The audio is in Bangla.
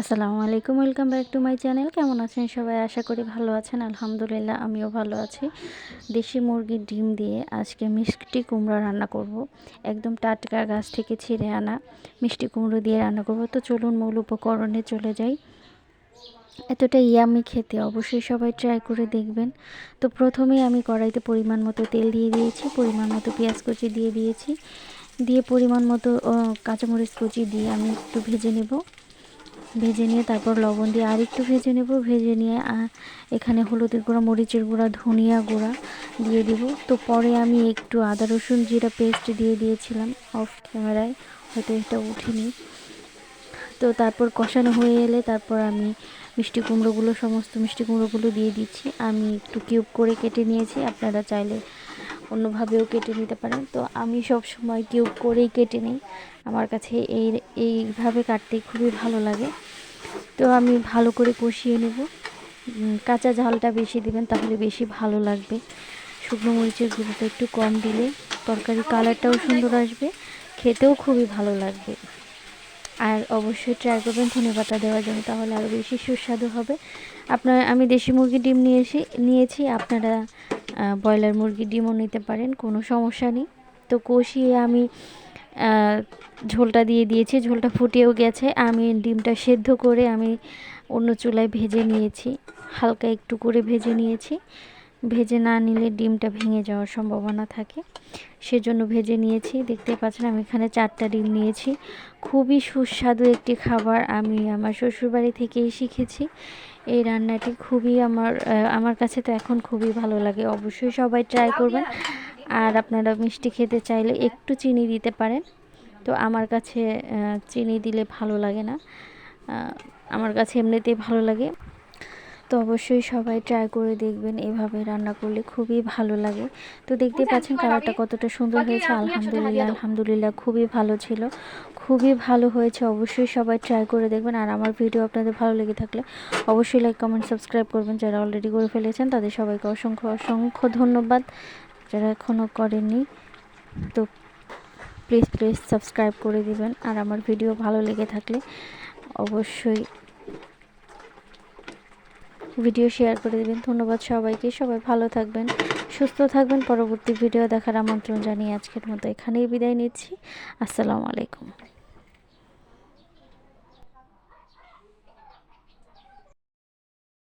আসসালামু আলাইকুম, welcome back to my channel. কেমন আছেন সবাই? আশা করি ভালো আছেন। আলহামদুলিল্লাহ, আমিও ভালো আছি। দেশি মুরগির ডিম দিয়ে আজকে মিষ্টি কুমড়ো রান্না করব। একদম টাটকা গাছ থেকে ছিঁড়ে আনা মিষ্টি কুমড়ো দিয়ে রান্না করব। তো চলুন মূল উপকরণে চলে যাই। এতটা ইয়ামি খেতে অবশ্যই সবাই ট্রাই করে দেখবেন। তো প্রথমেই আমি কড়াইতে পরিমাণ মতো তেল দিয়ে দিয়েছি, পরিমাণ মতো পেঁয়াজ কুচি দিয়ে দিয়েছি। দিয়ে পরিমাণ মতো কাঁচামরিচ কুচি দিয়ে আমি একটু ভেজে নেব। ভেজে নিয়ে তারপর লবণ দিয়ে আর একটু ভেজে নেব। ভেজে নিয়ে এখানে হলুদের গুঁড়া, মরিচের গুঁড়া, ধনিয়া গুঁড়া দিয়ে দিব। তো পরে আমি একটু আদা, রসুন, জিরা পেস্ট দিয়ে দিয়েছিলাম অফ ক্যামেরায়, হয়তো এটা উঠিনি। তো তারপর কষানো হয়ে এলে তারপর আমি মিষ্টি কুমড়োগুলো, সমস্ত মিষ্টি কুমড়োগুলো দিয়ে দিচ্ছি। আমি একটু কিউব করে কেটে নিয়েছি। আপনারা চাইলে অন্যভাবেও কেটে নিতে পারেন। তো আমি সব সময় কিউব করেই কেটে নিই। আমার কাছে এই, এইভাবে কাটতে খুবই ভালো লাগে। তো আমি ভালো করে কষিয়ে নেব। কাঁচা ঝালটা বেশি দিবেন তাহলে বেশি ভালো লাগবে। শুকনো মরিচের গুঁড়োটা একটু কম দিলে তরকারি কালারটাও সুন্দর আসবে। খেতেও খুবই ভালো লাগবে। আর অবশ্যই ট্রাই করবেন ধনে পাতা দেওয়ার জন্য, তাহলে আরও বেশি সুস্বাদু হবে। আপনার, আমি দেশি মুরগির ডিম নিয়ে এসে, নিয়েছি। আপনারা ব্রয়লার মুরগি ডিমও নিতে পারেন, কোনো সমস্যা নেই। তো কষিয়ে আমি ঝোলটা দিয়ে দিয়েছি, ঝোলটা ফুটেও গেছে। আমি ডিমটা সেদ্ধ করে আমি অন্য চুলায় ভেজে নিয়েছি, হালকা একটু করে ভেজে নিয়েছি। ভেজে না নিলে ডিমটা ভেঙে যাওয়ার সম্ভাবনা থাকে। সেজন্য ভেজে নিয়েছি। দেখতে পাচ্ছেন, আমি এখানে চারটা ডিম নিয়েছি। খুবই সুস্বাদু একটি খাবার আমি আমার শ্বশুরবাড়ি থেকেই শিখেছি। এই রান্নাটি খুবই আমার আমার কাছে তো এখন খুবই ভালো লাগে। অবশ্যই সবাই ট্রাই করবেন। আর আপনারা মিষ্টি খেতে চাইলে একটু চিনি দিতে পারেন। তো আমার কাছে চিনি দিলে ভালো লাগে না। আমার কাছে এমনিতেই ভালো লাগে। তো অবশ্যই সবাই ট্রাই করে দেখবেন। এভাবে রান্না করলে খুবই ভালো লাগে। তো দেখতে পাচ্ছেন কালারটা কতটা সুন্দর হয়েছে। আলহামদুলিল্লাহ আলহামদুলিল্লাহ খুবই ভালো ছিল। খুবই ভালো হয়েছে। অবশ্যই সবাই ট্রাই করে দেখবেন। আর আমার ভিডিও আপনাদের ভালো লেগে থাকলে অবশ্যই লাইক কমেন্ট সাবস্ক্রাইব করবেন। যারা অলরেডি করে ফেলেছেন তাদের সবাইকে অসংখ্য অসংখ্য ধন্যবাদ। যারা এখনও করেননি তো প্লিজ প্লিজ সাবস্ক্রাইব করে দিবেন। আর আমার ভিডিও ভালো লেগে থাকলে অবশ্যই ভিডিও শেয়ার করে দেবেন। ধন্যবাদ সবাইকে। সবাই ভালো থাকবেন, সুস্থ থাকবেন। পরবর্তী ভিডিও দেখার আমন্ত্রণ জানিয়ে আজকের মতো এখানেই বিদায় নিচ্ছি। আসসালামু আলাইকুম।